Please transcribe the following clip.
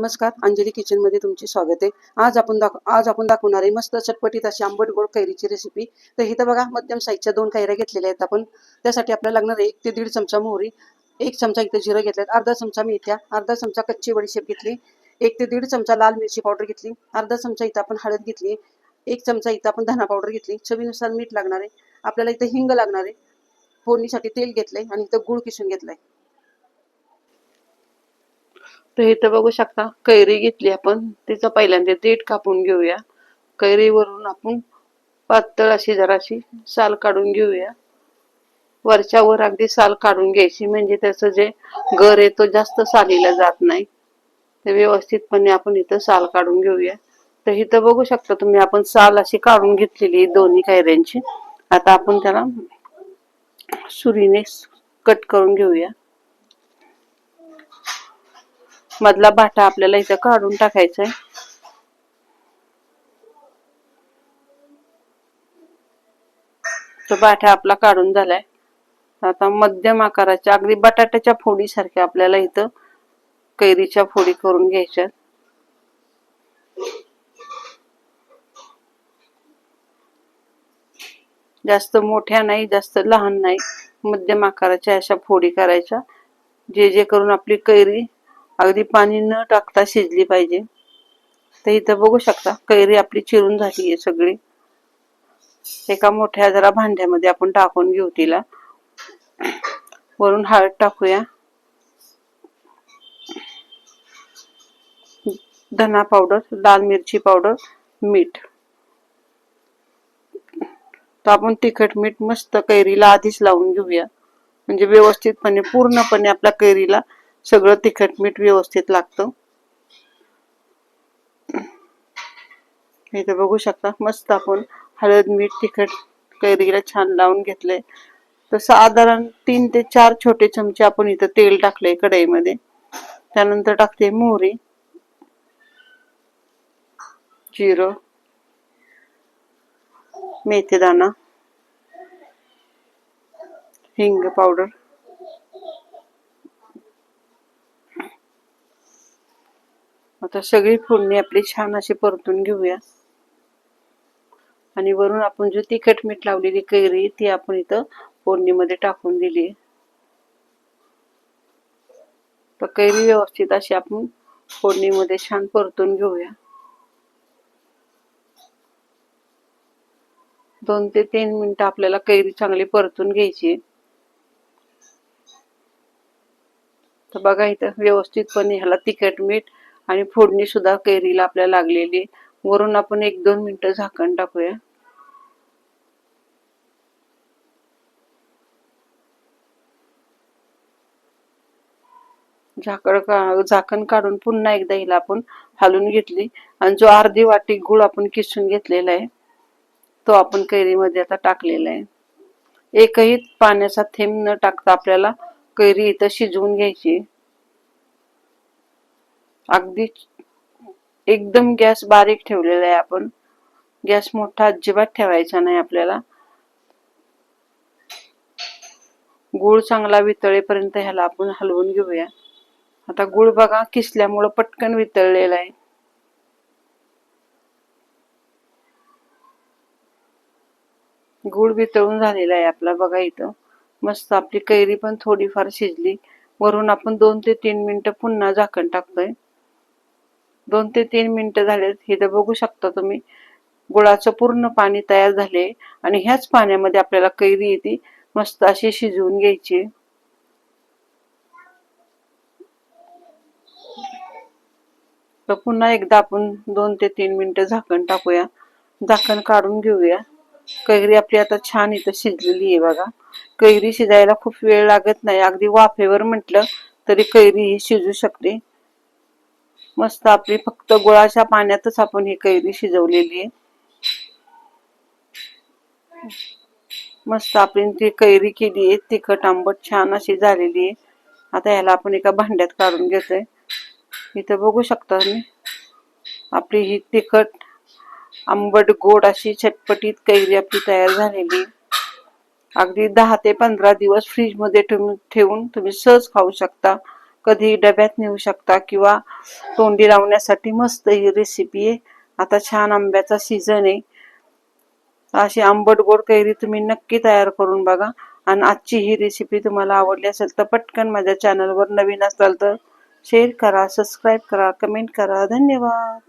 नमस्कार. अंजली किचनमध्ये तुमचे स्वागत आहे. आज आपण दाख आज आपण दाखवणार आहे मस्त चटपटीत अशी आंबट गोड कैरीची रेसिपी तर इथं बघा मध्यम साईजच्या दोन कैऱ्या घेतलेल्या आहेत आपण. त्यासाठी आपल्याला लागणार आहे एक ते दीड चमचा मोहरी एक चमचा इथं जिरं घेतल्यात अर्धा चमचा मेथ्या अर्धा चमचा कच्ची बडीशेप घेतली एक ते दीड चमचा लाल मिरची पावडर घेतली अर्धा चमचा इथं आपण हळद घेतली एक चमचा इथं आपण धना पावडर घेतली. चवीनुसार मीठ लागणार आहे. आपल्याला इथं हिंग लागणार आहे. फोडणीसाठी तेल घेतलंय आणि इथं गुळ किसून घेतलाय. तर इथं बघू शकता कैरी घेतली आपण. तिचं पहिल्यांदा देठ कापून घेऊया. कैरीवरून आपण पातळ अशी जराशी साल काढून घेऊया. वरच्या वर अगदी साल काढून घ्यायची म्हणजे त्याचं जे गर आहे तो जास्त सालीला जात नाही. ते व्यवस्थितपणे आपण इथं साल काढून घेऊया. तर इथं बघू शकता तुम्ही आपण साल अशी काढून घेतलेली दोन्ही कैऱ्यांची. आता आपण त्याला सुरीने कट करून घेऊया. मधला भाटा आपल्याला इथं काढून टाकायचा आहे तो भाटा आपला काढून झालाय. आता मध्यम आकाराच्या अगदी बटाट्याच्या फोडी सारख्या आपल्याला इथं कैरीच्या फोडी करून घ्यायच्या जास्त मोठ्या नाही जास्त लहान नाही मध्यम आकाराच्या अशा फोडी करायच्या. जे जे करून आपली कैरी अगदी पाणी न टाकता शिजली पाहिजे. तर इथं बघू शकता कैरी आपली चिरून झाली आहे सगळी. एका मोठ्या जरा भांड्यामध्ये आपण टाकून घेऊ तिला. वरून हळद टाकूया. धना पावडर लाल मिरची पावडर मीठ. तर आपण तिखट मीठ मस्त कैरीला आधीच लावून घेऊया. म्हणजे व्यवस्थितपणे पूर्णपणे आपल्या कैरीला सगळं तिखट मीठ व्यवस्थित लागतं. इथे बघू शकता मस्त आपण हळद मीठ तिखट कैरीला छान लावून घेतलंय. तर साधारण तीन ते चार छोटे चमचे आपण इथं तेल टाकले कढईमध्ये. त्यानंतर टाकते मोहरी जिरं मेथीदाणा हिंग पावडर. आता सगळी फोडणी आपली छान अशी परतून घेऊया. आणि वरून आपण जो तिखट मीठ लावलेली कैरी ती आपण इथं फोडणीमध्ये टाकून दिली. तर कैरी व्यवस्थित अशी आपण फोडणीमध्ये छान परतून घेऊया. दोन ते तीन मिनिटं आपल्याला कैरी चांगली परतून घ्यायची तर बघा इथं व्यवस्थितपणे ह्याला तिखट मीठ आणि फोडणी सुद्धा कैरीला आपल्याला लागलेली वरून आपण एक दोन मिनिटं झाकण टाकूया. झाकण का झाकण काढून पुन्हा एकदा हिला आपण हलवून घेतली. आणि जो अर्धी वाटी गुळ आपण किसून घेतलेला आहे तो आपण कैरीमध्ये आता टाकलेला आहे. एकही पाण्याचा थेंब न टाकता आपल्याला कैरी इथं शिजवून घ्यायची अगदी एकदम गॅस बारीक ठेवलेला आहे आपण. गॅस मोठा अजिबात ठेवायचा नाही आपल्याला. गुळ चांगला वितळेपर्यंत ह्याला आपण हलवून घेऊया. आता गुळ बघा किसल्यामुळं पटकन वितळलेला आहे. गुळ वितळून झालेला आहे आपला बघा इथं. मस्त आपली कैरी पण थोडीफार शिजली. वरून आपण दोन ते तीन मिनिटं पुन्हा झाकण टाकतोय. दोन ते तीन मिनटं झालेत इथं बघू शकता तुम्ही. गुळाचं पूर्ण पाणी तयार झाले आणि ह्याच पाण्यामध्ये आपल्याला कैरी येते मस्त अशी शिजवून घ्यायची. तर पुन्हा एकदा आपण दोन ते तीन मिनटं झाकण टाकूया. झाकण काढून घेऊया. कैरी आपली आता छान इथं शिजलेली आहे बघा. कैरी शिजायला खूप वेळ लागत नाही. अगदी वाफेवर म्हटलं तरी कैरी ही शिजू शकते. मस्त आपली फक्त गुळाच्या पाण्यातच आपण ही कैरी शिजवलेली आहे. मस्त आपण ती कैरी केली आहे तिखट आंबट छान अशी झालेली आहे. आता ह्याला आपण एका भांड्यात काढून घेतोय. इथं बघू शकता मी आपली ही तिखट आंबट गोड अशी चटपटीत कैरी आपली तयार झालेली अगदी दहा ते पंधरा दिवस फ्रीजमध्ये ठेवून ठेवून तुम्ही सहज खाऊ शकता. कधी डब्यात नेऊ शकता किंवा तोंडी लावण्यासाठी मस्त ही रेसिपी आहे. आता छान आंब्याचा सीझन आहे. अशी आंबट गोड कैरी तुम्ही नक्की तयार करून बघा. आणि आजची ही रेसिपी तुम्हाला आवडली असेल तर पटकन माझ्या चॅनलवर नवीन असाल तर शेअर करा सबस्क्राईब करा कमेंट करा. धन्यवाद.